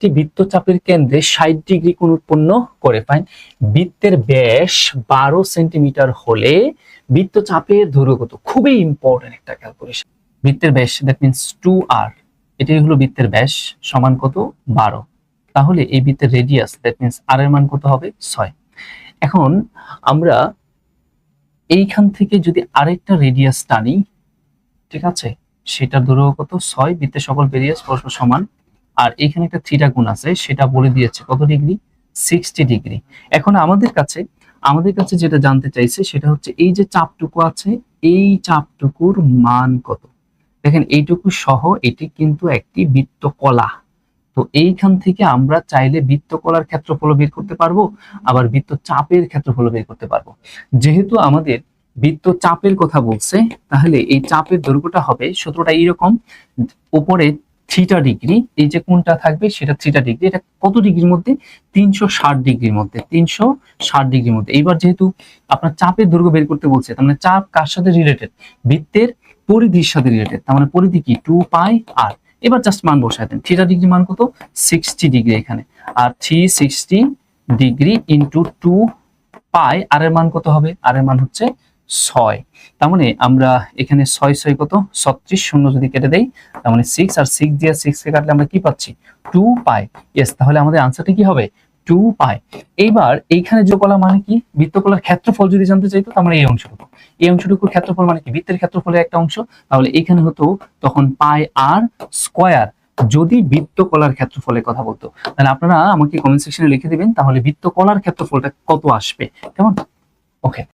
একটি বৃত্তচাপের কেন্দ্রে ষাট ডিগ্রি কোণ উৎপন্ন করে ফাইন বৃত্তের ব্যাস বারো সেন্টিমিটার হলে বৃত্তচাপের দৈর্ঘ্য কত খুবই ইম্পর্টেন্ট একটা ক্যালকুলেশন বৃত্তের ব্যাস দ্যাট মিনস টু আর এটাই হলো বৃত্তের ব্যাস, সমান কত? বারো। তাহলে এই বৃত্তের রেডিয়াস দ্যাট মিনস আর এর মান কত হবে? ছয়। এখন আমরা এইখান থেকে যদি আরেকটা রেডিয়াস টানি, ঠিক আছে? সেটার দৈর্ঘ্য কত? ছয়। বৃত্তের সকল রেডিয়াস পরস্পর সমান আর এখানে একটা থিটা গুণ আছে, সেটা বলে দিয়েছে কত ডিগ্রি? Sixty degree. এখন আমাদের কাছে আমাদের কাছে যেটা জানতে চাইছে সেটা হচ্ছে এই যে চাপটুকু আছে, এই চাপটুকুর মান কত? দেখেন, এইটুকু সহ এটি কিন্তু একটি বৃত্তকলা তো এইখান থেকে আমরা চাইলে বৃত্তকলার ক্ষেত্রফল বের করতে পারব, আবার বৃত্ত চাপের ক্ষেত্রফল বের করতে পারব। যেহেতু আমাদের বৃত্ত চাপের কথা বলছে, তাহলে এই চাপের দৈর্ঘ্যটা হবে সূত্রটা এইরকম উপরে থ্রিটা ডিগ্রি এই যে কোনটা থাকবে সেটা থ্রিটা ডিগ্রি এটা কত ডিগ্রির মধ্যে? তিনশো ষাট ডিগ্রির মধ্যে, তিনশো ষাট ডিগ্রির মধ্যে। এইবার যেহেতু আপনার চাপের দৈর্ঘ্য বের করতে বলছে, তার মানে চাপ কার সাথে রিলেটেড বৃত্তের পরিধির সাথে রিলেটেড তার মানে পরিধি কি? টু পাই আর এবার জাস্ট মান বসায় দেন থ্রিটা ডিগ্রি মান কত? সিক্সটি ডিগ্রি এখানে। আর three sixty degree into two pi আর এর মান কত হবে? আর এর মান হচ্ছে ছয়। তার মানে আমরা এখানে ছয় ছয় কত? ছত্রিশ, শূন্য যদি কেটে দেই, তার মানে সিক্স আর সিক্স দিয়ে সিক্স কে কাটলে আমরা কি পাচ্ছি? টু পাই। ইয়েস তাহলে আমাদের আনসারটা কি হবে? Two pi. এইবার এইখানে যোগকলা মানে কি? বৃত্তকলার ক্ষেত্রফল যদি জানতে চাইতো তার মানে এই অংশটুকু। এই অংশটুকুর ক্ষেত্রফল মানে কি? বৃত্তের ক্ষেত্রফলের একটা অংশ। তাহলে এখানে হতো তখন পাই আর স্কোয়ার যদি বৃত্তকলার ক্ষেত্রফলের কথা বলতো, তাহলে আপনারা আমাকে কমেন্ট সেকশনে লিখে দিবেন, তাহলে বৃত্তকলার ক্ষেত্রফলটা কত আসবে? কেমন? ওকে